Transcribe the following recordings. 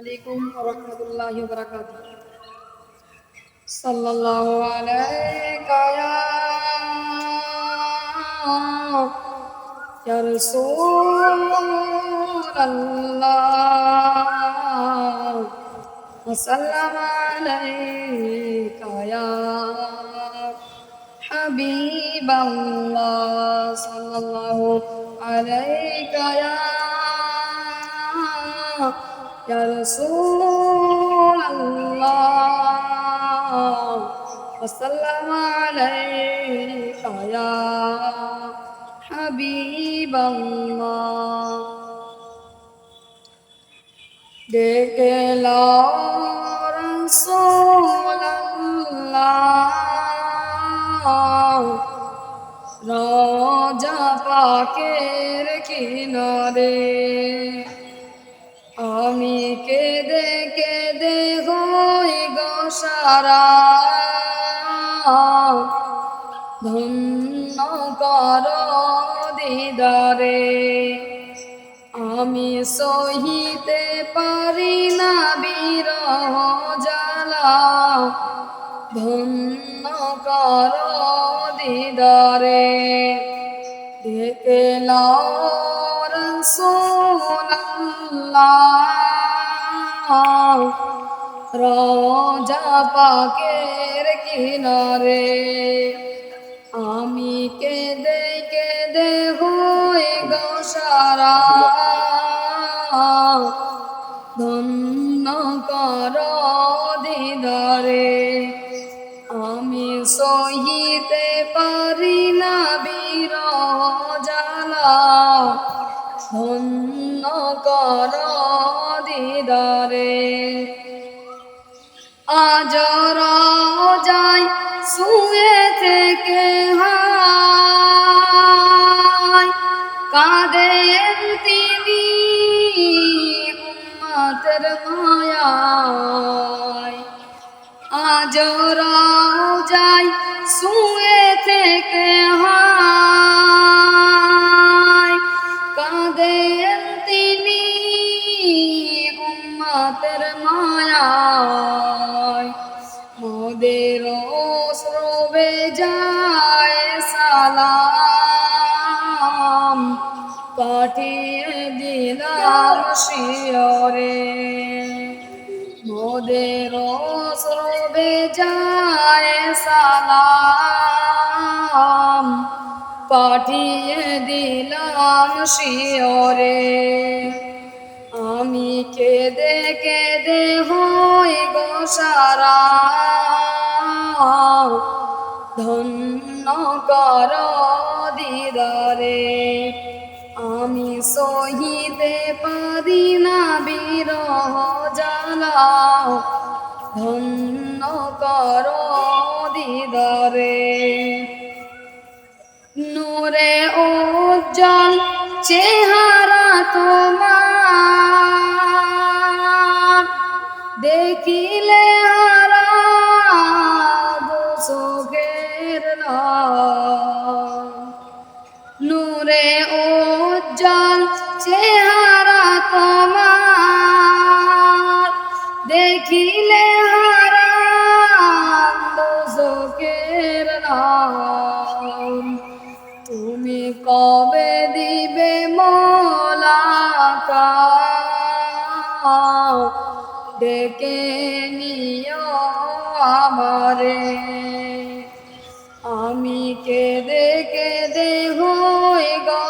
আলাইকুম রহমতুল্লাহ বরকাত সাল্লাল্লাহু আলাইকা ইয়া রাসূলুল্লাহ। সাল্লাল্লাহু আলাইকা ইয়া হাবিবাল্লাহ। সাল্লাল্লাহু আলাইকা ইয়া يا رسول الله وسلم عليك يا حبيب الله সারা। ধন্য কর দিদারে, আমি সহিতে পারি না বিরহ জ্বালা। ধন্য কর দিদারে ডেকে রসোল্লাহ রাজা পাকের কিনারে, আমি কেঁদে কেঁদে হই গো সারা। ধন্য কর দিদারে, আমি সহিতে পারি না বীর জ্বালা ধন্য কর দিদারে আজ যাই শুয়ে থেকে হায়। কাঁদেন তিনি উম্মতের মায়ায়। আজ যাই শুয়ে থেকে হায়। মোদের শ্রবে যায় সালাম। পাঠিয়ে দিলাম শিয়রে। মোদের শ্রবে যায় সালাম। পাঠিয়ে দিলাম শিয়রে। আমি কেঁদে কেঁদে হই গো সারা ধন্য কর দিদারে। আমি সহিতে পারি না বিরহ জ্বালা ধন্য কর দিদারে। নূরে উজ্জ্বল চেহারা তোমার। দেখিলে হারা উজ্জ্বল চেহারা তোমার। দেখিলে তুমি কবে দিবে মোলাকা ডেকে নিও আমারে। আমি কেঁদে কেঁদে হই গো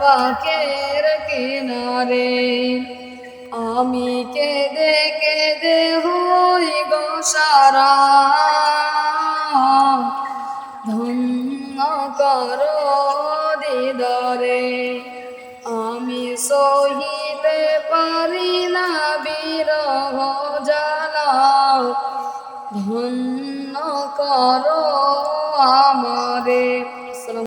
পাকের কিনারে। আমি কেঁদে কেঁদে হই গো সারা। ধন্য কর দিদারে। আমি সহিতে পারি না বিরহ